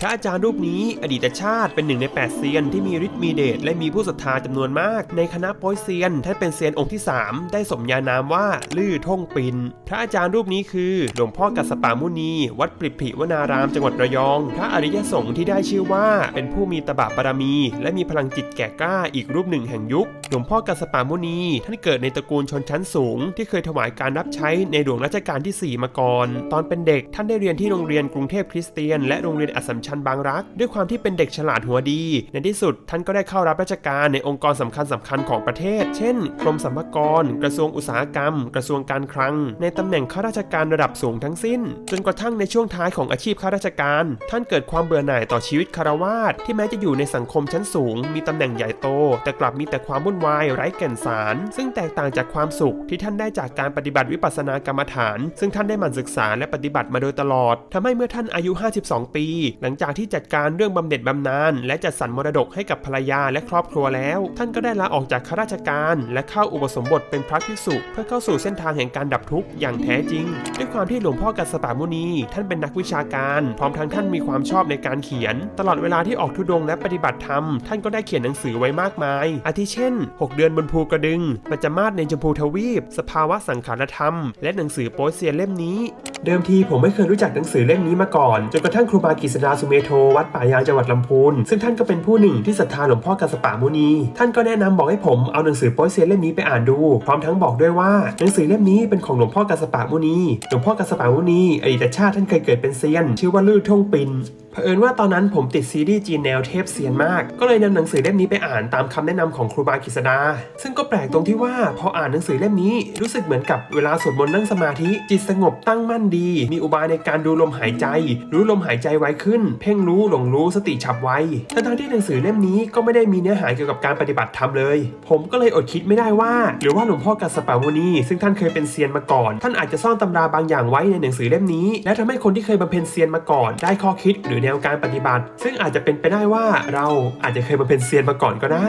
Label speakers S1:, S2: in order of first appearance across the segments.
S1: พระอาจารย์รูปนี้อดีตชาติเป็นหนึ่งในแปดเซียนที่มีฤทธิ์มีเดชและมีผู้ศรัทธาจำนวนมาก ในคณะโป้ยเซียนท่านเป็นเซียนองค์ที่ 3 ได้สมญานามว่าลื่อท่งปิน พระอาจารย์รูปนี้คือหลวงพ่อกัสปามุนีวัดปริผิวนารามจังหวัดระยอง พระอริยสงฆ์ที่ได้ชื่อว่าเป็นผู้มีตบะบารมี และมีพลังจิตแก่กล้าอีกรูปหนึ่งแห่งยุค หลวงพ่อกัสสปามุนี ท่านเกิดในตระกูลชนชั้นสูง ที่เคยถวายการรับใช้ในหลวงรัชกาลที่ 4 มาก่อน ตอนเป็นเด็กท่านได้เรียนที่โรงเรียนกรุงเทพคริสเตียน และโรงเรียนอัสสัมชัญบางรัก ด้วยความที่เป็นเด็กฉลาดหัวดี ในที่สุดท่านก็ได้เข้ารับราชการในองค์กรสำคัญสคัญๆของประเทศ เช่น กรมสรรพากร กระทรวงอุตสาหกรรม กระทรวงการคลัง ในตำแหน่งข้าราชการระดับสูงทั้งสิ้น จนกระทั่งในช่วงท้ายของอาชีพข้าราชการ ท่านเกิดความเบื่อหน่ายต่อชีวิตคารวาสที่แม้จะอยู่ในสังคมชั้นสูง มีตำแหน่งใหญ่โต แต่กลับมีแต่ความวุ่นวายไร้แก่นสาร ซึ่งแตกต่างจากความสุขที่ท่านได้จากการปฏิบัติวิปัสสนากรรมฐาน ซึ่งท่านได้หมั่นศึกษาและปฏิบัติมาโดยตลอดทำให้เมื่อท่านอายุ 52 ปี หลังจากที่จัดการเรื่องบำเหน็จบำนาญและจัดสรรมรดกให้กับภรรยาและครอบครัวแล้ว ท่านก็ได้ลาออกจากข้าราชการ และเข้าอุปสมบทเป็นพระภิกษุเพื่อเข้าสู่เส้นทางแห่งการดับทุกข์อย่างแท้จริง ด้วยความที่หลวงพ่อกัสปามุนี ท่านเป็นนักวิชาการ พร้อมทั้งท่านมีความชอบในการเขียน ตลอดเวลาที่ออกทุดงและปฏิบัติธรรม ท่านก็ได้เขียนหนังสือไว้มากมาย อาทิเช่น 6 เดือนบนภูกระดึงปัจจมาศในชมพูทวีป สภาวะสังขารธรรม และหนังสือโป๊เซียนเล่มนี้ เดิมทีผมไม่เคยรู้จักหนังสือเล่มนี้มาก่อน จนกระทั่งครูบากิษดาสุเมโทวัดป่ายางจังหวัดลำพูน ซึ่งท่านก็เป็นผู้หนึ่งที่ศรัทธาหลวงพ่อกัสสปามุนี ท่านก็แนะนำบอกให้ผมเอาหนังสือโป๊ยเซียนเล่มนี้ไปอ่านดู พร้อมทั้งบอกด้วยว่าหนังสือเล่มนี้เป็นของหลวงพ่อกัสสปามุนี หลวงพ่อกัสสปามุนีอดีตชาติท่านเคยเกิดเป็นเซียน ชื่อว่าลื่อท่งปินเผอิญว่าตอนนั้นผมติดซีรีส์จีนแนวเทพเซียนมาก ก็เลยนำหนังสือเล่มนี้ไปอ่านตามคำแนะนำของครูบากิษดา ซึ่งก็แปลกตรงที่ว่าพออ่านหนังสือเล่มนี้รู้สึกเหมือนกับเวลาสวดมนต์นั่งสมาธิ จิตสงบตั้งมั่นดี มีอุบายในการดูลมหายใจ รู้ลมหายใจไวขึ้น เพ่งรู้หลงรู้สติฉับไวทั้งทที่หนังสือเล่มนี้ก็ไม่ได้มีเนื้อหาเกี่ยวกับการปฏิบัติธรรมเลย ผมก็เลยอดคิดไม่ได้ว่า หรือว่าหลวงพ่อกัสปาวนีซึ่งท่านเคยเป็นเซียนมาก่อน ท่านอาจจะซ่อนตำราบางอย่างไว้ในหนังสือเล่มนี้ และทำให้คนที่เคยบำเพ็ญเซียนมาก่อน ได้ข้อคิดหรือแนวการปฏิบัติ ซึ่งอาจจะเป็นไปได้ว่าเราอาจจะเคยมาเป็นเซียนมาก่อนก็ได้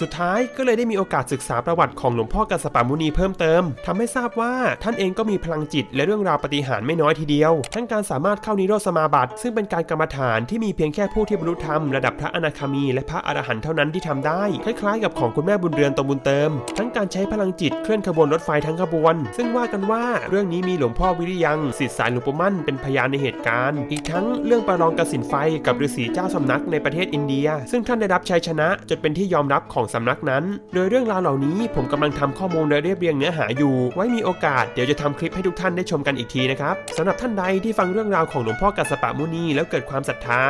S1: สุดท้ายก็เลยได้มีโอกาสศึกษาประวัติของหลวงพ่อกัสสปามุนีเพิ่มเติมทำให้ทราบว่าท่านเองก็มีพลังจิตและเรื่องราวปฏิหารไม่น้อยทีเดียว ทั้งการสามารถเข้านิโรธสมาบัติ ซึ่งเป็นการกรรมฐานที่มีเพียงแค่ผู้ที่บรรลุธรรมระดับพระอนาคามี และพระอรหันต์เท่านั้นที่ทำได้ คล้ายๆ กับของคุณแม่บุญเรือนตงบุญเติม ทั้งการใช้พลังจิตเคลื่อนขบวนรถไฟทั้งขบวน ซึ่งว่ากันว่าเรื่องนี้มีหลวงพ่อวิริยังศิษย์สายหลวงปู่มั่นเป็นพยานในเหตุการณ์ อีกทั้งเรื่องประลองกสินไฟกับฤาษีเจ้าสำนักในประเทศอินเดีย ซึ่งท่านได้รับชัยชนะจนเป็นที่ยอมรับของสำนักนั้น โดยเรื่องราวเหล่านี้ผมกำลังทำข้อมูลและเรียบเรียงเนื้อหาอยู่ ไว้มีโอกาสเดี๋ยวจะทำคลิปให้ทุกท่านได้ชมกันอีกทีนะครับสำหรับท่านใดที่ฟังเรื่องราวของหลวงพ่อกัสสปะมุนีแล้วเกิดความศรัทธา